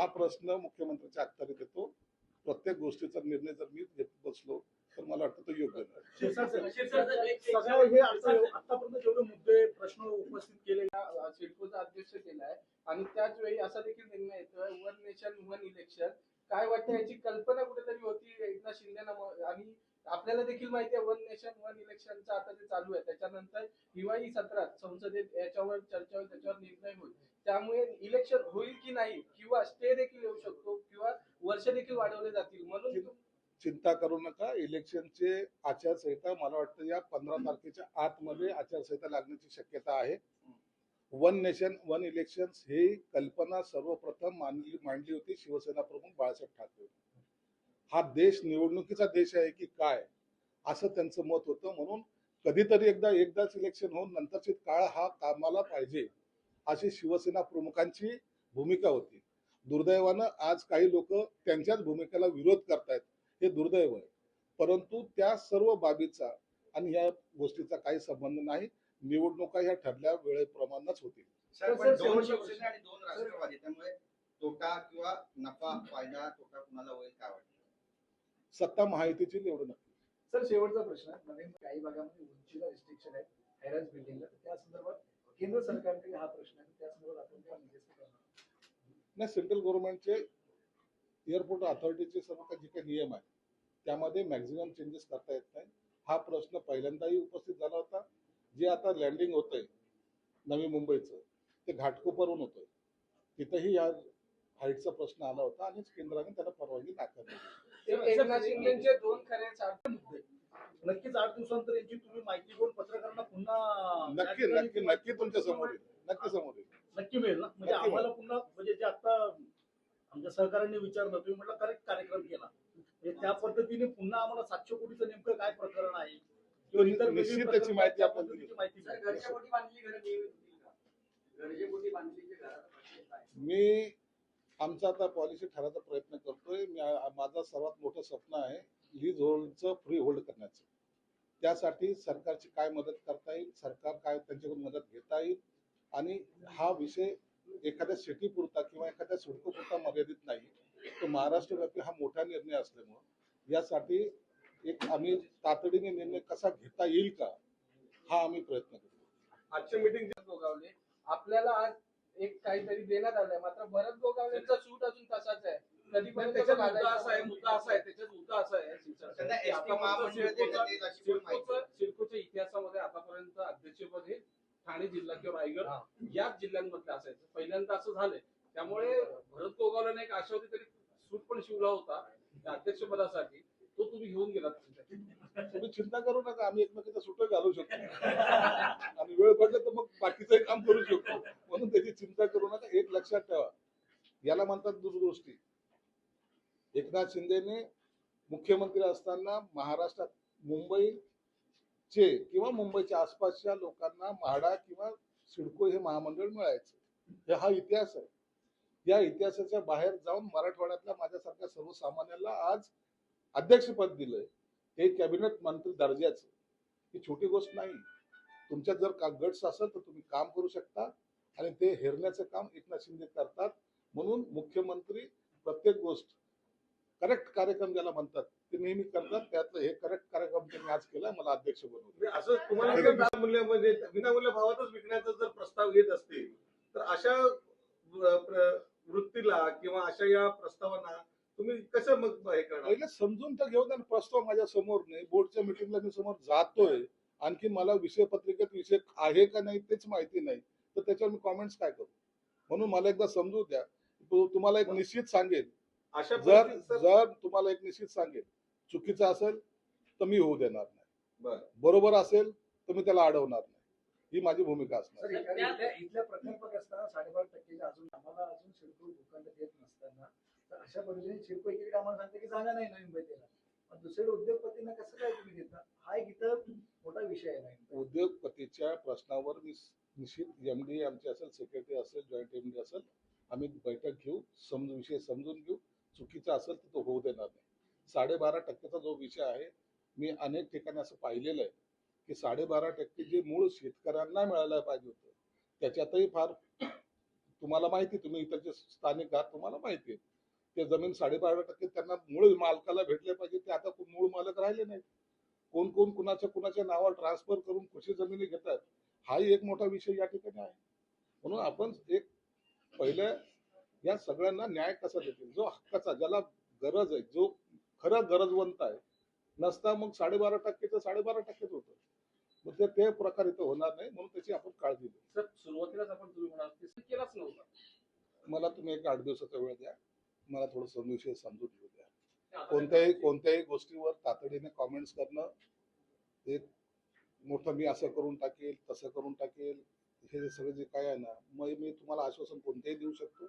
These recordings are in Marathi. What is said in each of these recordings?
हा प्रश्न मुख्यमंत्र्याच्या अखत्यारीत येतो प्रत्येक गोष्टीचा निर्णय जर मी घेत बसलो तर मला वाटतं तो योग्य नाही. सगळं हे आतापर्यंत जेवढे मुद्दे प्रश्न उपस्थित केले सिडकोचा अध्यक्ष केलाय आणि त्याच वेळी असा देखील निर्णय येतोय वन नेशन वन इलेक्शन. काय वाटतं याची कल्पना कुठेतरी होती एकनाथ शिंदेना म- आणि आपल्याला देखील माहिती आहे वन नेशन वन इलेक्शनचं आता जे चालू आहे त्याच्यानंतर हिवाळी सत्रात संसदेत याच्यावर चर्चा होईल त्याच्यावर निर्णय होईल. त्यामुळे इलेक्शन होईल की नाही किंवा स्टे देखील येऊ शकतो किंवा वर्ष देखील वाढवले जातील म्हणून चिंता करू नका. इलेक्शनचे आचारसंहिता मला वाटतं या पंधरा तारखेच्या आतमध्ये आचारसंहिता लागण्याची शक्यता आहे. वन नेशन वन इलेक्शन ही कल्पना सर्वप्रथम मांडली मांडली होती शिवसेना प्रमुख बाळासाहेब ठाकरे. हा देश निवडणुकीचा देश आहे की काय? असं त्यांचं मत होतं. म्हणून कधीतरी एकदा एकदा सिलेक्शन होऊन नंतरची काळ हा कामाला पाहिजे अशी शिवसेना प्रमुखांची भूमिका होती. दुर्दैवानं आज काही लोक त्यांच्याच भूमिकेला विरोध करतायत. हे दुर्दैव आहे. परंतु त्या सर्व बाबीचा आणि या गोष्टीचा काही संबंध नाही. निवडणुका ह्या ठरल्या वेळेप्रमाणेच होतील. तोटा किंवा नफा फायदा तोटा कुणाला होईल काय वाटतं? सत्ता माहितीची निवडून सर शेवटचा प्रश्न. नवीन काही भागामध्ये उंचीला रिस्ट्रिक्शन आहे हॅरस बिल्डिंगला त्या संदर्भात केंद्र सरकारकडे हा प्रश्न आहे. त्या संदर्भात आपण काय नाही सेंट्रल गव्हर्नमेंटचे एअरपोर्ट अथॉरिटीचे सर्व काही जे काही नियम आहेत त्यामध्ये मॅक्झिमम चेंजेस करता येत नाही. हा प्रश्न पहिल्यांदाही उपस्थित झाला होता. जे आता लँडिंग होतंय नवी मुंबईचं ते घाटकोपरहून होतंय. तिथंही या हाईटचा प्रश्न आला होता आणि केंद्राने त्याला परवानगी नाकारली एकनाथ शिंदेचे दोन खरे मुद्दे. नक्कीच आठ दिवसानंतर यांची तुम्ही माहिती घेऊन पत्रकारांना पुन्हा नक्की नक्की नक्की तुमच्यासमोर येईल. नक्की समोर येईल. नक्की मिळेल ना? म्हणजे नक्की आम्हाला पुन्हा म्हणजे जे आता आमच्या सहकाऱ्यांनी विचारलं तुम्ही म्हटलं करेक्ट कार्यक्रम केला. म्हणजे त्या पद्धतीने पुन्हा आम्हाला सातशे कोटीचं नेमकं काय प्रकरण आहे? किंवा इतर निश्चित त्याची माहिती आपण. माहिती. घरच्या पोटी बांधलेली घरं नियमित होतील का? घरच्या पोटी बांधलेली घराचा प्रश्न काय मी आमचा आता पॉलिसी ठरवायचा प्रयत्न करतोय. मी माझं सर्वात मोठं स्वप्न आहे लीज होल्डचं फ्री होल्ड करण्याचं. त्यासाठी सरकारची काय मदत करता येईल? सरकार काय त्यांच्याकडून मदत घेता येईल? आणि हा विषय एखाद्या सिटी पुरता किंवा एखाद्या सुडको पुरता मर्यादित नाही. तो महाराष्ट्रव्यापी हा मोठा निर्णय असल्यामुळं यासाठी एक आम्ही तातडीने निर्णय कसा घेता येईल का हा आम्ही प्रयत्न करतो आजच्या मिटिंग आपल्याला आज एक काहीतरी देण्यात आलंय. मात्र भरत गोगावलेचा सूट अजून तसाच आहे. कधीपर्यंत त्याच्यात तो मुद्दा असा आहे घालायचा? मुद्दा असा आहे त्याच्यात मुद्दा असा आहे. त्यांना की एसटी आतापर्यंत महामंडळ सिडकोचा- देण्यात येईल अशी पण माहिती सिडकोचा- सिडकोच्या इतिहासामध्ये आतापर्यंत अध्यक्षपद हे ठाणे जिल्हा किंवा रायगड याच जिल्ह्यांमधलं असायचं. पहिल्यांदा असं झालंय. त्यामुळे भरत गोगावल्याने एक आशा होती तरी सूट पण शिवला होता. त्या अध्यक्षपदासाठी तो तुम्ही घेऊन गेलात तुम्ही चिंता करू नका आम्ही एकमेकांचा सुट घालू शकतो. आणि वेळ पडला तर मग बाकीचं काम करू शकतो. म्हणून त्याची चिंता करू नका. एक लक्षात ठेवा. याला म्हणतात दुसगोष्टी एकनाथ शिंदेने मुख्यमंत्री असताना महाराष्ट्रात मुंबईचे किंवा मुंबईच्या आसपासच्या लोकांना म्हाडा किंवा सिडको हे महामंडळ मिळायचं. हा इतिहास आहे. या इतिहासाच्या बाहेर जाऊन मराठवाड्यातल्या माझ्यासारख्या सर्वसामान्याला आज अध्यक्षपद दिलंय. हे कॅबिनेट मंत्री दर्जाचं. ही छोटी गोष्ट नाही. तुमच्यात जर का गट्स असेल तर तुम्ही काम करू शकता. आणि ते हेरण्याचं काम एकनाथ शिंदे करतात. म्हणून मुख्यमंत्री प्रत्येक गोष्ट करेक्ट कार्यक्रम ज्याला म्हणतात ते नेहमी करतात. त्यातलं हे करेक्ट कार्यक्रम त्यांनी आज केला मला अध्यक्ष बनवलं म्हणजे असं तुम्हाला विनामूल्य भावातच विकण्याचा जर प्रस्ताव येत असतील तर अशा वृत्तीला किंवा अशा या प्रस्तावांना तुम्ही कसं मग हे करणार? पहिले समजून तर घेऊ द्या ना, प्रस्ताव माझ्यासमोर नाही. बोर्डच्या मिटिंगला मी समोर जातोय. आणखी मला विषय पत्रिकेत विषय आहे का नाही तेच माहिती नाही. तर त्याच्यावर मी कॉमेंट्स काय करू? म्हणून मला एकदा समजू द्या. तो तुम्हाला एक निश्चित सांगेल अशा जर जर तुम्हाला एक निश्चित सांगेल चुकीचं असेल तर मी होऊ देणार नाही. बरं. बरोबर असेल तर मी त्याला अडवणार नाही. ही माझी भूमिका असणार. इथल्या प्रकल्पक असताना साडेबारा टक्के अजून आम्हाला अजून सिडको भूखंड देत नसताना. तर अशा पद्धतीने सिडको एकीकडे आम्हाला सांगते की जागा नाही नवीन मुंबईला पण दुसरीकडे उद्योगपतींना कसं काय तुम्ही देता? हा एक इथं मोठा विषय आहे उद्योगपतीच्या प्रश्नावर मी निश्चित एमडी आमचे असेल सेक्रेटरी असेल जॉईंट एमडी असेल आम्ही बैठक घेऊ समजून विषय समजून घेऊ. चुकीचा असेल तर तो होऊ देणार नाही. साडेबारा टक्क्याचा जो विषय आहे मी अनेक ठिकाणी असं पाहिलेलं आहे की साडेबारा टक्के जे मूळ शेतकऱ्यांना मिळायला पाहिजे होतं त्याच्यातही फार तुम्हाला माहिती तुम्ही इतरचे स्थानिक आहात तुम्हाला माहिती आहे. ते जमीन साडेबारा टक्के त्यांना मूळ मालकाला भेटले पाहिजे ते आता मूळ मालक राहिले नाही कोण कोण कुणाच्या कुणाच्या नावावर ट्रान्सफर करून कशी जमिनी घेतात? हाही एक मोठा विषय या ठिकाणी आहे. म्हणून आपण एक पहिल्या या सगळ्यांना न्याय कसा देतील? जो हक्काचा ज्याला गरज आहे जो खरं गरजवंत आहे. नसता मग साडेबारा टक्केचं साडेबारा टक्केच होतं. मग ते ते प्रकार इथं होणार नाही म्हणून त्याची आपण काळजी घेऊ सर सुरुवातीलाच आपण तुम्ही म्हणाल केलाच नव्हता. मला तुम्ही एक आठ दिवसाचा वेळ द्या. मला थोडं विषय समजून घेऊ द्या. कोणत्याही कोणत्याही गोष्टीवर तातडीने कॉमेंट्स करणं एक मोठं मी असं करून टाकेल तसं करून टाकेल हे सगळं जे काय आहे ना मग मी तुम्हाला आश्वासन कोणतेही देऊ शकतो.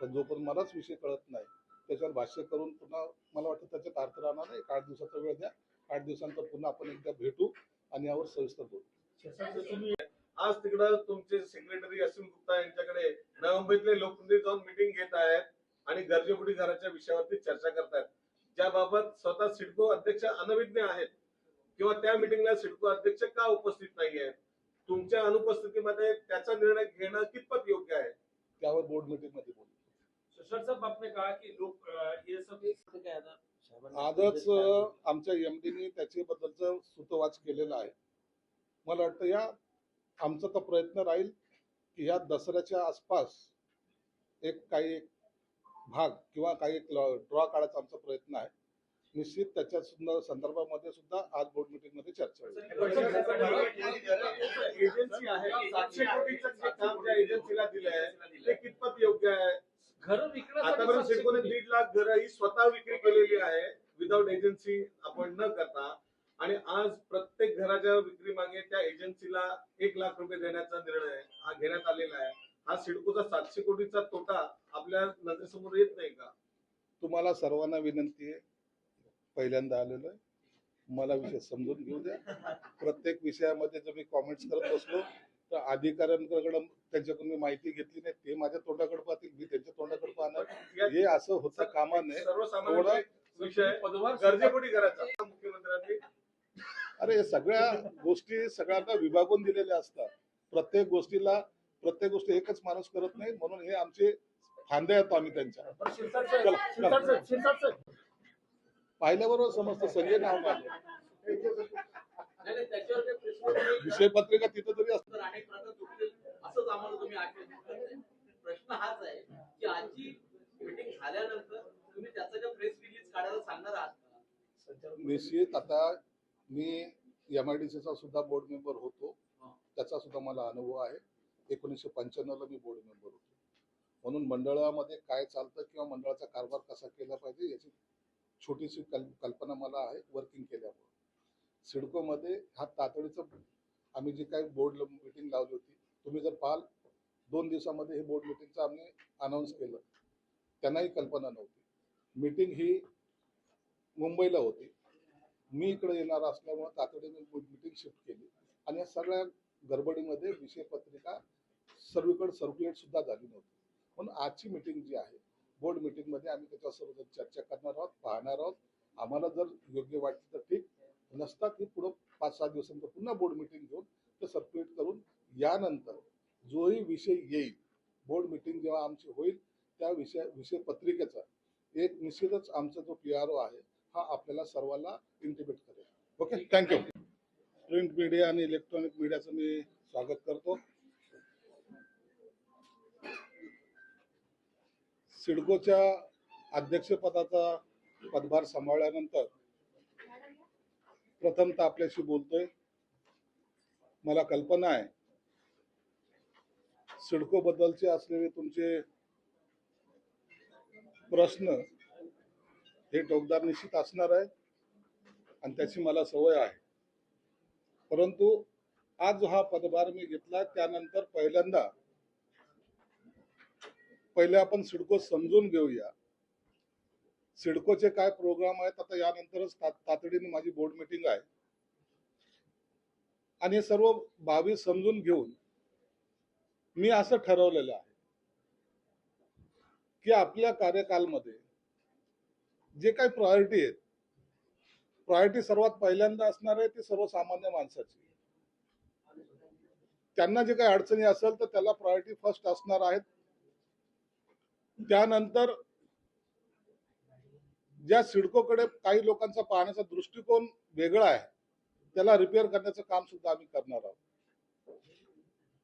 पण जोपर्यंत मलाच विषय कळत नाही त्याच्यावर भाष्य करून पुन्हा मला वाटतं त्याच्यात अर्थ राहणार नाही एक आठ दिवसाचा वेळ द्या. आठ दिवसानंतर पुन्हा आपण एकदा भेटू आणि यावर सविस्तर बोलू. तुम्ही आज तिकडं तुमचे सेक्रेटरी असीम गुप्ता यांच्याकडे नवी मुंबईतले लोकप्रतिनिधी जाऊन मिटिंग घेत आहेत आणि गरजेपुटी घराच्या विषयावरती चर्चा करतायत. ज्याबाबत स्वतः सिडको अध्यक्ष अनविज्ञ आहेत. किंवा त्या मिटिंगला सिडको अध्यक्ष का उपस्थित नाही आहेत तुमच्या अनुपस्थितीमध्ये त्याचा निर्णय घेणं कितपत योग्य आहे? त्यावर बोर्ड मीटिंगमध्ये बोलू. सर साहब आपने कहा कि लोग अ, ये सब आजच आमच्या एमडीने त्याच्याबद्दलचं सुतवाच केलेलं आहे. मला वाटतं या आमचा तर प्रयत्न राहील की या दसऱ्याच्या आसपास एक काही एक भाग किंवा काही एक ड्रॉ काढायचा आमचा प्रयत्न आहे. निश्चित त्याच्या सुद्धा संदर्भामध्ये सुद्धा आज बोर्ड मीटिंगमध्ये चर्चा होईल. एजन्सी आहे. सातशे कोटीचं जे काम ज्या एजन्सीला दिलं आहे ते कितपत योग्य आहे? घर विकण्यासाठी आतापर्यंत कोटी. दीड लाख घरं ही स्वतः विक्री केलेली आहे विदाऊट एजन्सी आपण न करता. आणि आज प्रत्येक घराच्या विक्री मागे त्या एजन्सीला एक लाख रुपये देण्याचा निर्णय हा घेण्यात आलेला आहे. हा सिडकोचा सातशे कोटीचा तोटा आपल्या नजरेसमोर येत नाही का? तुम्हाला सर्वांना विनंती आहे पहिल्यांदा आलेलो आहे. मला विषय समजून घेऊ द्या. प्रत्येक विषयामध्ये जर मी कॉमेंट्स करत बसलो तर अधिकाऱ्यांकडे त्यांच्याकडून मी माहिती घेतली नाही. ते माझ्या तोंडाकडे पाहतील मी त्यांच्या तोंडाकडे पाहणार. हे असं होता कामा नये सर्वसामान्य थोडा- विषय पदभार गरजेपोटी करायचा. मुख्यमंत्र्यांनी अरे या सगळ्या गोष्टी सगळ्यांना विभागून दिलेल्या असतात. प्रत्येक गोष्टीला प्रत्येक गोष्ट एकच माणूस करत नाही म्हणून हे आमचे फांदे आहेत आम्ही त्यांच्या. पाहिल्याबरोबर समजतं संजय नाव. विषय पत्रिका तिथं तरी असतं. प्रश्न हाच आहे की आजची मीटिंग झाल्यानंतर तुम्ही त्याचं प्रेस रिलीज काढायला सांगणार आहात? निश्चित आता मी एम आय डी सीचा सुद्धा बोर्ड मेंबर होतो त्याचा सुद्धा मला अनुभव आहे एकोणीसशे पंच्याण्णवला मी बोर्ड मेंबर होतो म्हणून मंडळामध्ये काय चालतं किंवा मंडळाचा कारभार कसा केला पाहिजे याची छोटीशी कल कल्पना मला आहे वर्किंग केल्यामुळे. सिडकोमध्ये हा तातडीचं आम्ही जे काही बोर्ड मिटिंग लावली होती तुम्ही जर पाहाल दोन दिवसामध्ये हे बोर्ड मिटिंगचं आम्ही अनाऊन्स केलं. त्यांनाही कल्पना नव्हती. मिटिंग ही मुंबईला होती. मी इकडे येणार असल्यामुळे तातडीने मीटिंग शिफ्ट केली. आणि या सगळ्या गडबडीमध्ये विषय पत्रिका सर्वीकडे सर्क्युलेट सुद्धा झाली नव्हती. म्हणून आजची मीटिंग जी आहे बोर्ड मीटिंगमध्ये आम्ही त्याच्यासोबत सर्व चर्चा करणार आहोत पाहणार आहोत. आम्हाला जर योग्य वाटतं तर ठीक. नसतात की पुढं पाच सहा दिवसानंतर पुन्हा बोर्ड मीटिंग घेऊन ते सर्क्युलेट करून यानंतर जोही विषय येईल बोर्ड मीटिंग जेव्हा आमची होईल त्या विषय विषय पत्रिकेचा एक निश्चितच आमचा जो पी आर ओ आहे हा आपल्याला सर्वांना इंटिमेट करेल. Okay thank you print media आणि इलेक्ट्रॉनिक मीडियाचं मी स्वागत करतो. सिडकोच्या अध्यक्षपदाचा पदभार सांभाळल्यानंतर प्रथमतः आपल्याशी बोलतोय. मला कल्पना आहे सिडको बद्दलचे असलेले तुमचे प्रश्न हे टोकदार निश्चित असणार आहे आणि त्याची मला सवय आहे. परंतु आज हा पदभार मी घेतला त्यानंतर पहिल्यांदा पहिले आपण सिडको समजून घेऊया. सिडकोचे काय प्रोग्राम आहेत? आता यानंतरच तातडीने माझी बोर्ड मिटिंग आहे. आणि सर्व बाबी समजून घेऊन मी असं ठरवलेलं आहे की आपल्या कार्यकालमध्ये जे काही प्रायोरिटी आहेत प्रायोरिटी सर्वात पहिल्यांदा असणार आहे ती सर्वसामान्य माणसाची. त्यांना जे काही अडचणी असेल तर त्याला प्रायोरिटी फर्स्ट असणार आहेत. त्यानंतर ज्या सिडकोकडे काही लोकांचा पाहण्याचा दृष्टिकोन वेगळा आहे त्याला रिपेअर करण्याचं काम सुद्धा आम्ही करणार आहोत.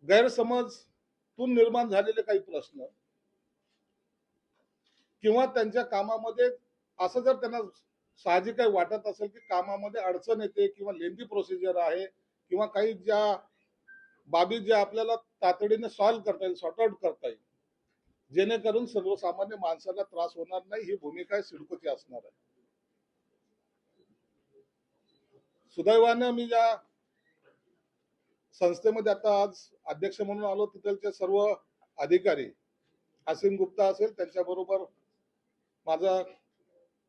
गैरसमजतून निर्माण झालेले काही प्रश्न किंवा त्यांच्या कामामध्ये असं जर त्यांना साहजिक काही वाटत असेल की कामामध्ये अडचण येते किंवा लेंदी प्रोसिजर आहे किंवा काही ज्या बाबी ज्या आपल्याला तातडीने सॉल्व्ह करता येईल सॉर्ट आउट करता येईल जेणेकरून सर्वसामान्य माणसाला त्रास होणार नाही ही भूमिका सिडकोची असणार आहे. सुदैवाने मी ज्या संस्थेमध्ये आता आज अध्यक्ष म्हणून आलो तिथलचे सर्व अधिकारी असीम गुप्ता असेल त्यांच्याबरोबर माझा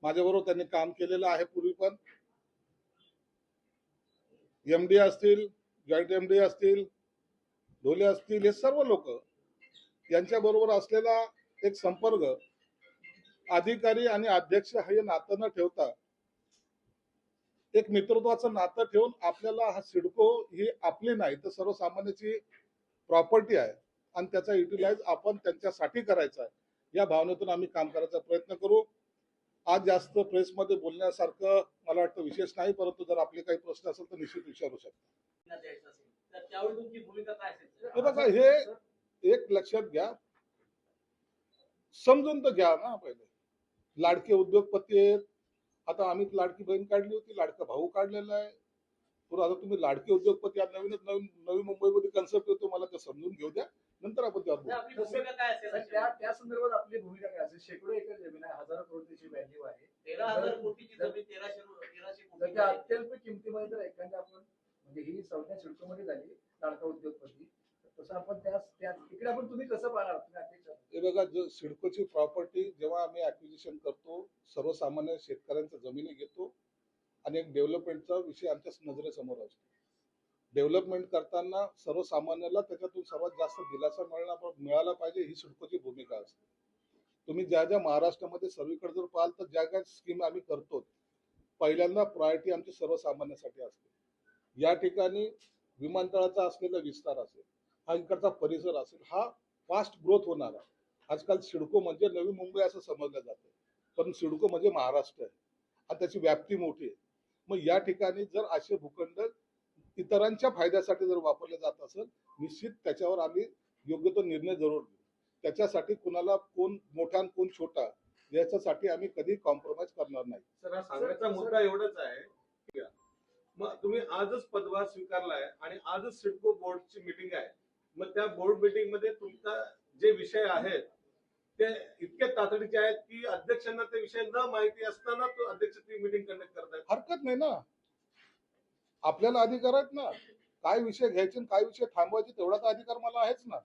माझ्याबरोबर त्यांनी काम केलेलं आहे पूर्वी पण. एम डी असतील जॉईंट एम डी असतील ढोले असतील हे सर्व लोक यांच्या बरोबर असलेला एक संपर्क अधिकारी आणि अध्यक्ष हे नातं न ठेवता एक मित्रत्वाचं नातं ठेवून आपल्याला हा सिडको ही आपली नाही तर सर्वसामान्याची प्रॉपर्टी आहे आणि त्याचा युटिलाइज आपण त्यांच्यासाठी करायचा आहे. या भावनेतून आम्ही काम करायचा प्रयत्न करू. आज जास्त प्रेसमध्ये बोलण्यासारखं मला वाटतं विशेष नाही परंतु जर आपले काही प्रश्न असेल तर निश्चित विचारू शकता. हे एक लक्षात घ्या. समजून तर घ्या ना पहिले. लाडके उद्योगपती आहेत. आता आम्ही लाडकी बहीण काढली होती लाडका भाऊ काढलेला आहे. आता तुम्ही लाडके उद्योगपती आज नवीनच नवीन नवी मुंबईमध्ये कन्सेप्ट येतो मला ते समजून घेऊ द्या. नंतर आपण त्या त्या संदर्भात आपली भूमिका काय असेल? शेकडो एकर जमीन आहे हजारो त्याची व्हॅल्यू आहे. तेरा हजार कोटीची जमीन तेराशे अत्यल्प किमतीमध्ये जर एखाद्या आपण म्हणजे ही संज्ञा सिडकोमध्ये झाली लाडका उद्योगपती. तसं आपण त्या त्या तिकडे आपण तुम्ही कसं पाहणार? तुम्ही हे बघा जो सिडकोची प्रॉपर्टी जेव्हा आम्ही ऍक्विजिशन करतो सर्वसामान्य शेतकऱ्यांच्या जमिनी घेतो आणि एक डेव्हलपमेंटचा विषय आमच्या नजरेसमोर असतो. डेव्हलपमेंट करताना सर्वसामान्याला त्याच्यातून सर्वात जास्त दिलासा मिळणार मिळाला पाहिजे ही सिडकोची भूमिका असते. तुम्ही ज्या ज्या महाराष्ट्रामध्ये सर्वीकडे जर पाहाल तर ज्या ज्या स्कीम आम्ही करतो पहिल्यांदा प्रायोरिटी आमची सर्वसामान्यासाठी असते. या ठिकाणी विमानतळाचा असलेला विस्तार असेल हा इकडचा परिसर असेल हा फास्ट ग्रोथ होणार. आहे आजकाल सिडको म्हणजे नवी मुंबई असं समजलं जातं पण सिडको म्हणजे महाराष्ट्र आहे. आणि त्याची व्याप्ती मोठी आहे. मग या ठिकाणी जर असे भूखंड इतरांच्या फायद्यासाठी जर वापरले जात असेल निश्चित त्याच्यावर आम्ही योग्य तो निर्णय जरूर घेऊ. त्याच्यासाठी कुणाला कोण मोठा आणि कोण छोटा याच्यासाठी आम्ही कधी कॉम्प्रोमाइज करणार नाही. सर हा सांगायचा मुद्दा एवढाच आहे आहे. मग तुम्ही आजच पदभार स्वीकारलाय आणि आजच सिडको बोर्डची मिटिंग आहे. मग त्या बोर्ड मीटिंगमध्ये तुमचा जे विषय आहेत ते इतके तातडीचे आहेत की अध्यक्षांना ते विषय न माहिती असताना तो अध्यक्ष ती मिटिंग कंडक्ट करतायत. हरकत नाही ना. आपल्याला अधिकार आहेत ना. काय विषय घ्यायचे आणि काय विषय थांबवायचे तेवढा तर अधिकार मला आहेच ना.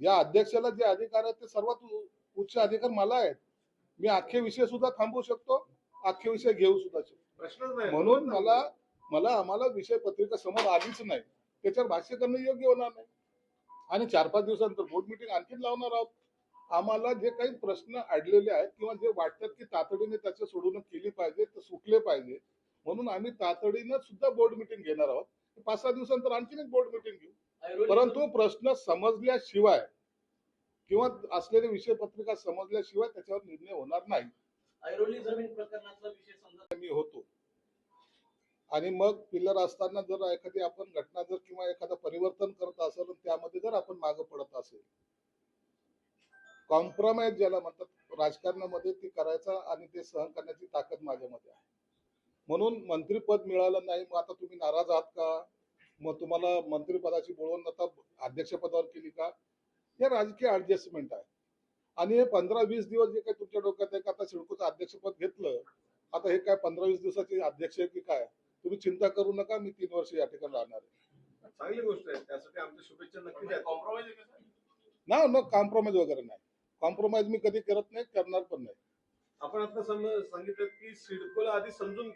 या अध्यक्षाला जे अधिकार आहेत ते सर्वात उच्च अधिकार मला आहेत. मी अख्खे विषय सुद्धा थांबवू शकतो अख्खे विषय घेऊ सुद्धा शकतो. प्रश्नच नाही. म्हणून मला मला आम्हाला विषय पत्रिका समोर आलीच नाही. त्याच्यावर भाष्य करणं योग्य होणार नाही. आणि चार पाच दिवसानंतर बोर्ड मिटिंग आणखीन लावणार आहोत. आम्हाला जे काही प्रश्न अडलेले आहेत किंवा जे वाटतात की तातडीने त्याचं सोडवणूक केली पाहिजे तर सुटले पाहिजे. म्हणून आम्ही तातडीनं सुद्धा बोर्ड मिटिंग घेणार आहोत. पाच सहा दिवसानंतर आणखीन एक बोर्ड मिटिंग घेऊ. परंतु प्रश्न समजल्याशिवाय किंवा असलेले विषय पत्रिका समजल्याशिवाय त्याच्यावर निर्णय होणार नाही. ऐरोली जमीन प्रकरणाचा विषय समजा मी होतो. आणि मग पिल्लर असताना जर एखादी आपण घटना जर किंवा एखादं परिवर्तन करत असेल त्यामध्ये जर आपण मागे पडत असेल. कॉम्प्रोमाइज ज्याला म्हणतात राजकारणामध्ये ते करायचा आणि ते सहन करण्याची ताकद माझ्यामध्ये आहे. म्हणून मंत्रीपद मिळालं नाही मग आता तुम्ही नाराज आहात का? मग तुम्हाला मंत्रिपदाची बोलवून अध्यक्षपदावर केली का? हे राजकीय ऍडजस्टमेंट आहे. आणि हे पंधरा वीस दिवस जे काही तुमच्या डोक्यात आहे का? आता सिडकोचं अध्यक्षपद घेतलं. आता हे काय पंधरा वीस दिवसाचे अध्यक्ष आहे की काय? तुम्ही चिंता करू नका मी तीन वर्ष या ठिकाणी राहणार आहे. चांगली गोष्ट आहे त्यासाठी आमच्या शुभेच्छा नक्की कॉम्प्रोमाइज ना न कॉम्प्रोमाइज वगैरे नाही. कॉम्प्रोमाइज मी कधी करत नाही करणार पण नाही. आपण आता सांगितलं की सिडकोला आधी समजून